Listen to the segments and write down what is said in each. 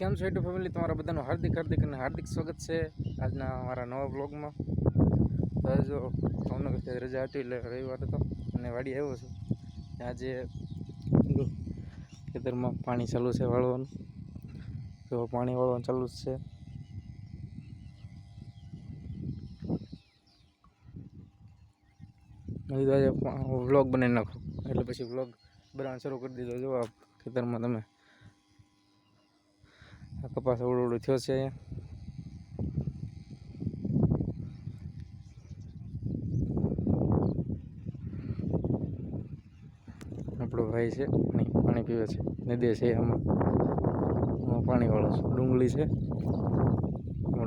કેમ છો YouTube family તમારા બધાનું હાર્દિક હાર્દિક અને હાર્દિક સ્વાગત છે આજના અમારા નવા બ્લોગમાં તો જો ભાવનગરથી રજા હતી એટલે રવિવાર હતો અને વાડી આવ્યો છું. આજે ખેતરમાં પાણી ચાલુ છે વાળવાનું. તો પાણી વાળવાનું ચાલુ જ છે. આજે વ્લોગ બનાવી નાખો. એટલે પછી વ્લોગ બનાવવાનું શરૂ કરી દીધો. જો આ ખેતરમાં તમે આ કપાસ અવડો અવડો થયો છે અહીંયા. આપણો ભાઈ છે, પાણી પાણી પીવે છે, નદી છે આમાં. આમાં પાણી વાળો છે, ડુંગળી છે.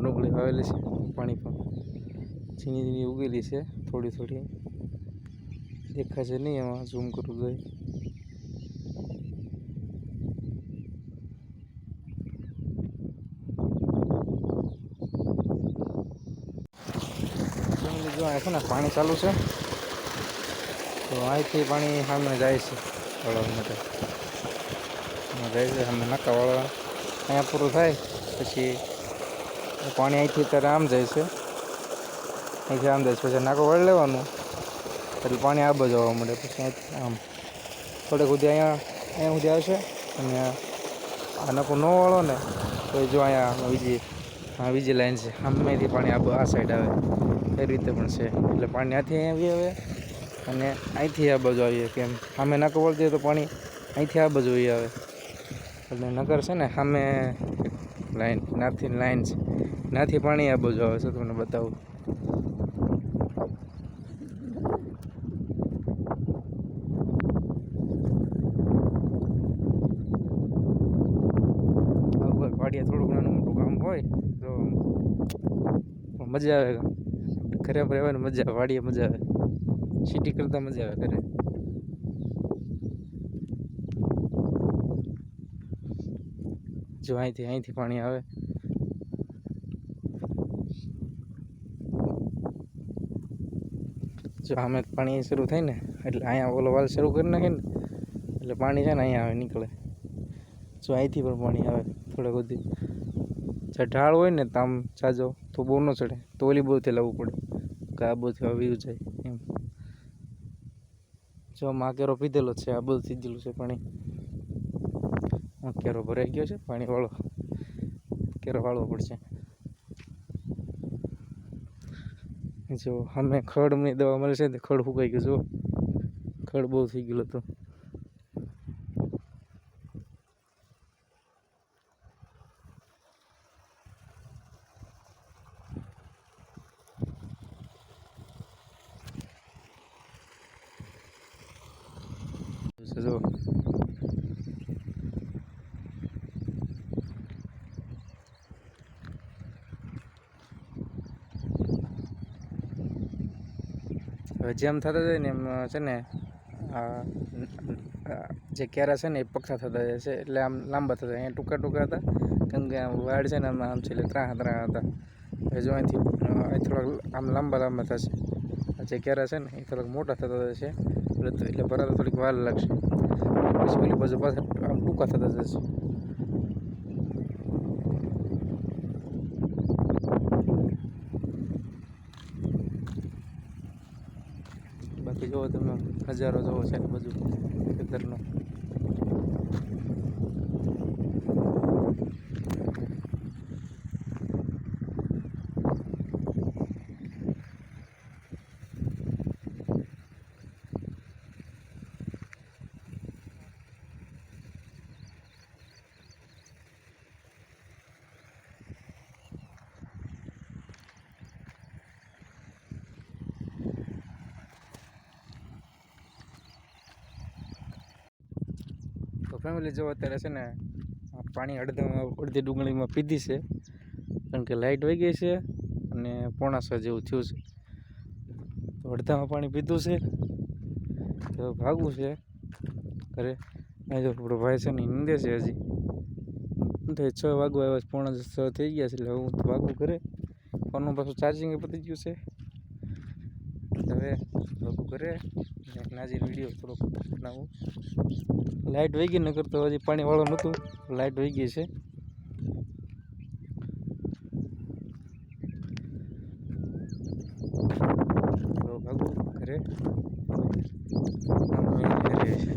ડુંગળી વાવેલી છે, પાણી પણ. ઝીણી ઝીણી ઉગેલી છે થોડી થોડી દેખાશે નહીં એમાં ઝૂમ કરવું જોઈએ ફેમિલી જો છે ને પાણી ચાલુ છે? તો અહીંથી પાણી સામે જાય છે વળવા માટે. જાય છે સામે નાકા વળવા. અહીંયા પૂરું થાય, પછી પાણી અહીંથી ત્યારે આમ જાય છે. અહીંથી આમ જાય છે, પછી નાકો વળી લેવાનું. એટલે પાણી આ બાજુ આવવા મળે પછી આમ. થોડેક સુધી અહીંયા અહીંયા સુધી આવશે. અને આ નાકો ન વાળો ને, તો જો અહીંયા બીજી હા, બીજી લાઈન છે. સામેથી પાણી આબો આ સાઈડ આવે. એ રીતે પણ છે. એટલે પાણી આથી આવી આવે અને અહીંથી આ બાજુ આવીએ કેમ સામે નાકો વળતી તો પાણી અહીંથી આ બાજુ આવી. એટલે નગર છે ને, સામે લાઈન, નાથી લાઈન છે. નાથી પાણી આ બાજુ આવે છે, તમને બતાવું. કોઈ થોડું કામ હોય, તો પણ મજા આવે. ઘરે રહેવાની મજા આવે, વાડીએ મજા આવે. સિટી કરતાં મજા આવે ઘરે. જો અહીંથી અહીંથી પાણી આવે. જો આમે પાણી શરૂ થાય ને, એટલે અહીંયા ઓલો વાલ શરૂ કરી નાખે ને, એટલે પાણી છે ને અહીંયા આવે, નીકળે. જો અહીંથી પણ પાણી આવે, થોડેક સુધી. જ્યાં ઢાળ હોય ને તો આમ જાજો તો બહુ ન ચડે. તો ઓલી બહુથી લાવવું પડે. કે આ બહુથી આવી જાય, એમ. જો માકેરો પીધેલો છે, આ બધું થીધેલું છે પાણી. કેરો ભરાઈ ગયો છે, પાણી વાળો. કેરો વાળવો પડશે. જો અમે ખડની દવા મળે છે તે ખડ ફૂકાઈ ગયું જો ખડ બહુ થઈ ગયેલું હતું. જો હવે જેમ થતા જાય ને એમ છે ને જે કેરા છે ને એ પક્ષા થતા જાય છે, એટલે આમ લાંબા થતા અહીંયા ટૂંકા ટૂંકા હતા, કેમ કે આમ વાડ છે ને આમ આમ છે, એટલે ત્રાહ ત્રાહ હતા. હવે જો અહીંથી અહીં થોડાક આમ લાંબા લાંબા થશે. જે કેરા છે ને, એ થોડાક મોટા થતા જશે એટલે એટલે ભરાતા થોડીક વાર લાગશે. પછી પેલી બાજુ પાછા આમ ટૂંકા થતા જશે બાકી જુઓ તમે હજારો જોવો છે બધું ખેતરનો તો ફેમિલી જો અત્યારે છે ને પાણી અડધા અડધી ડુંગળીમાં પીધી છે. કારણ કે લાઇટ વહી ગઈ છે અને પોણા છ જેવું થયું છે. તો અડધામાં પાણી પીધું છે. તો ભાગવું છે. ઘરે જો આપણો ભાઈ છે ને નિંદે છે હજી. તો છ વાગવા આવ્યા પોણા છ થઈ ગયા છે. એટલે હું તો ભાગવું ઘરે. ફોનનું પાછું ચાર્જિંગ પતી ગયું છે. હવે લોકો કરે ને નાજી વીડિયો થોડોક બનાવું. લાઇટ વહી ગઈ નગર તો હજી પાણીવાળો વાળું નહોતું. લાઇટ વહી ગઈ છે. ઘરે છે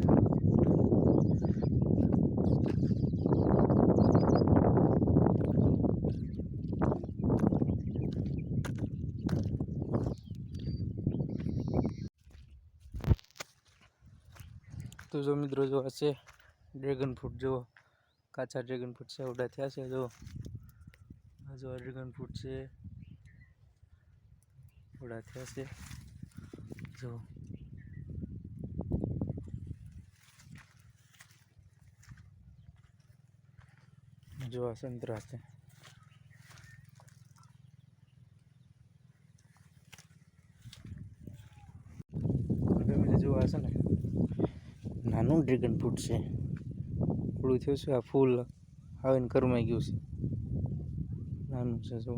તો જો મિત્રો, જો આ છે ડ્રેગન ફ્રૂટ જુઓ કાચા ડ્રેગન ફ્રૂટ છે, આવડા થયા છે, જો. આ જો ડ્રેગન ફ્રૂટ છે, આવડા થયા છે, જો. જો આ સંતરા છે ફેમિલી જો આ છે ને નાનું ડ્રેગન ફ્રૂટ છે. થોડું થયું છે આ ફૂલ આવીને કરમાઈ ગયું છે. નાનું છે જો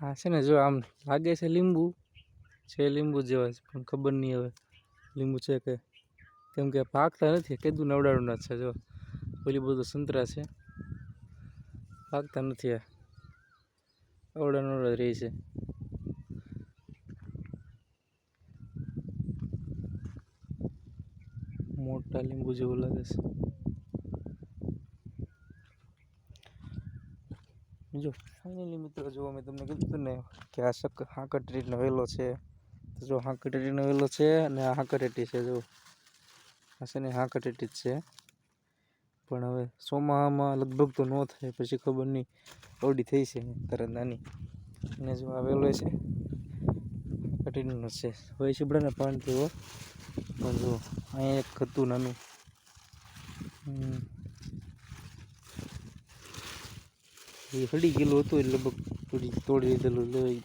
હા છે ને જો આમ લાગે છે લીંબુ છે લીંબુ જેવા છે, પણ ખબર નહીં હવે લીંબુ છે કે કેમ કે પાકતા નથી કીધું નવડાડું ના છે, જો. ઓલી બધું સંતરા છે. પાકતા નથી આ. અવડા નવડા રહી છે. મોટા લીંબુ જેવું લાગે છે. જો ફાઇનલી મિત્રો જો મેં તમને કીધું ને કે આ શક હાંકટરીનો વેલો છે. તો જો હાંકટરીનો વેલો છે અને આ હાંકટેટી છે જો આ છે ને હાંકટેટી જ છે. પણ હવે ચોમાહામાં લગભગ તો ન થાય, પછી ખબર નહીં. અવડી થઈ છે તરત નાની. અને જો આવેલો છે કટીનો છે. હવે છીબડાના પાન થયો પણ જો, અહીંયા એક હતું નાનું. એ હળી ગયેલું હતું એટલે લગભગ તોડી તોડી લીધેલું લઈ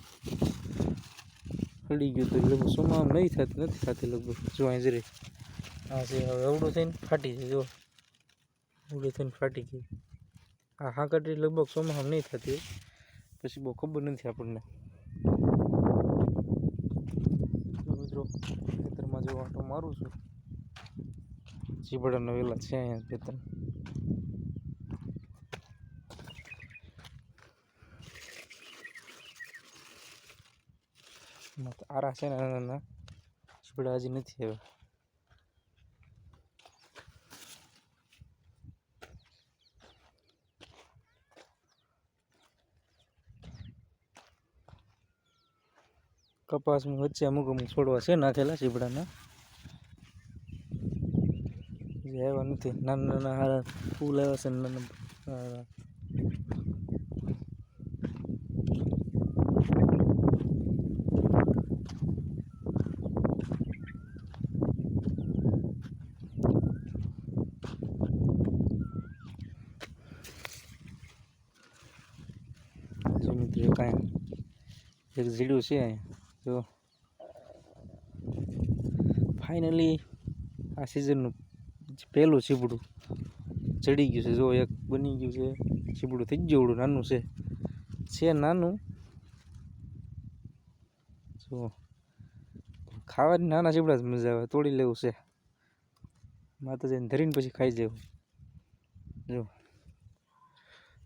હળી ગયું હતું લગભગ સોમાં નહીં થતી, નથી થતી લગભગ. જો અહીં જરી આ છે હવે અવડું થઈને ફાટી છે જો. અવડું થઈને ફાટી ગઈ આ હાંકટી લગભગ સોમાં નહીં થતી પછી બહુ ખબર નથી આપણને. મિત્રો, ખેતરમાં જો આંટો મારું છું. ચીબડા વેલા છે અહીંયા ખેતર. આરા છે નાના નાના ચીબડા હજી નથી આવ્યા. કપાસમાં વચ્ચે અમુક અમુક છોડવા છે, નાખેલા ચીબડાના જે આવ્યા નથી. નાના નાના હારા ફૂલ આવ્યા છે, નાના હારા. કાંઈ. એક ઝીડું છે અહીંયા જો. ફાઇનલી આ સિઝનનું પહેલું ચીબડું ચડી ગયું છે. જો, એક બની ગયું છે. ચીબડું થઈ ગયું નાનું છે. છે નાનું. જો, ખાવાની નાના ચીબડા જ મજા આવે. તોડી લેવું છે. માતાજીને ધરીને પછી ખાઈ જવું. જો,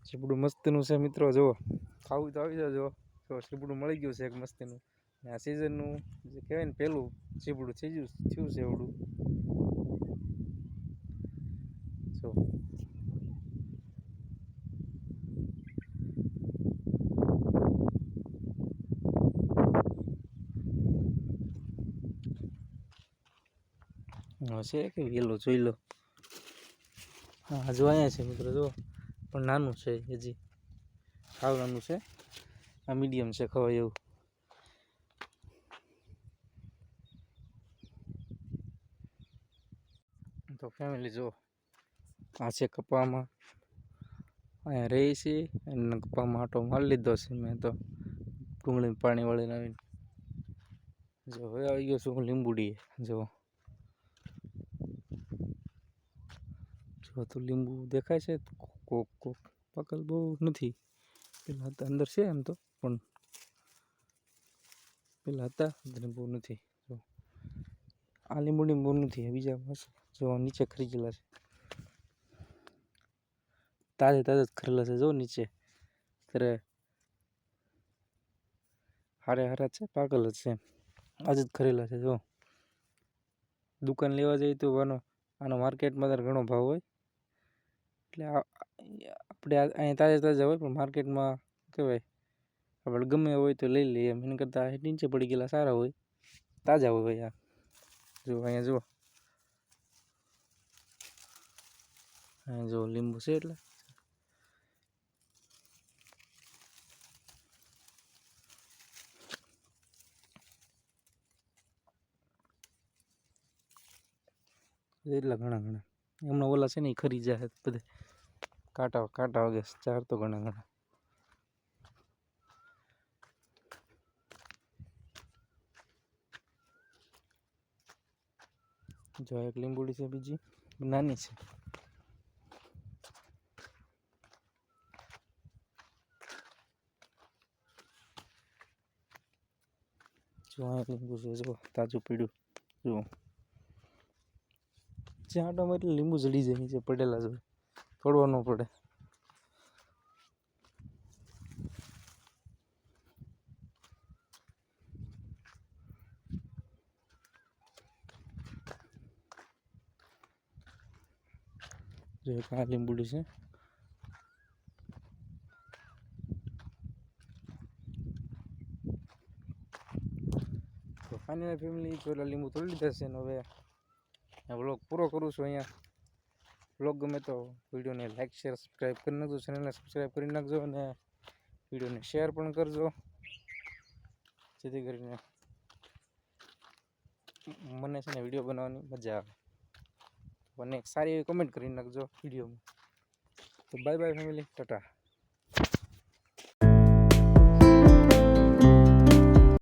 ચીબડું મસ્તનું છે મિત્રો. જુઓ ખાવું તો આવી જાજો જો, ચીબડું મળી ગયું છે એક મસ્તીનું. આ સિઝનનું જે કહેવાય ને પહેલું ચીબડું થઈ ગયું, થયું છે એવડું. જો. છે કે વેલો, જોઈ લો. હા જો અહીંયા છે મિત્રો, જો. પણ નાનું છે, હજી. સાવ નાનું છે. આ મીડિયમ છે, ખવાય એવું. તો ફેમિલી જો આ છે કપામાં. અહીંયા રહી છે અને કપામાં આટો મારી લીધો છે મેં તો. ડુંગળી પાણી વળીને આવીને. જો હવે આવી ગયો છું લીંબુડી જો. જો તો લીંબુ દેખાય છે. કોક કોક પાકલ બહુ નથી. પેલા હતા અંદર છે એમ તો, પણ પેલા હતા બહુ નથી. આ લીંબુ બહુ નથી, બીજા મસ્ત જો નીચે ખરી ગયેલા છે. તાજે તાજે જ ખરેલા છે જો નીચે. ત્યારે હારે હારા છે, પાગલ જ છે આજે જ ખરેલા છે જો. દુકાન લેવા જઈએ તો આનો આનો માર્કેટમાં ત્યારે ઘણો ભાવ હોય. એટલે આપણે અહીંયા તાજા તાજા હોય પણ માર્કેટમાં કહેવાય આપણે ગમે હોય તો લઈ લઈએ. એમ એના કરતાં નીચે પડી ગયેલા સારા હોય. તાજા હોય ભાઈ આ. જો, અહીંયા જુઓ જો લીંબુ છે એટલે. એટલા ઘણા ઘણા. એમના ઓલા છે ને એ ખરી જાય બધે. કાંટા કાંટા વાગે ચાર તો ઘણા ઘણા. જો એક લીંબુડી છે બીજી. નાની છે. લીંબુ છે જો તાજું પીડ્યું. જો જ્યાં આટામાં એટલે લીંબુ જડી જાય, નીચે પડેલા જ તોડવા ન પડે. જો એક આ લીંબુડી છે તો ફાઇનલ ફેમિલી પેલા લીંબુ તોડી લીધા છે ને હવે વ્લોગ પૂરો કરું છું અહીંયા. વ્લોગ ગમે તો વિડીયોને લાઇક શેર સબસ્ક્રાઈબ કરી નાખજો ચેનલને સબસ્ક્રાઈબ કરી નાખજો અને વિડીયોને શેર પણ કરજો. જેથી કરીને મને છે ને વીડિયો બનાવવાની મજા આવે. મને સારી એવી કમેન્ટ કરી નાખજો વિડીયોમાં. તો બાય બાય ફેમિલી ટાટા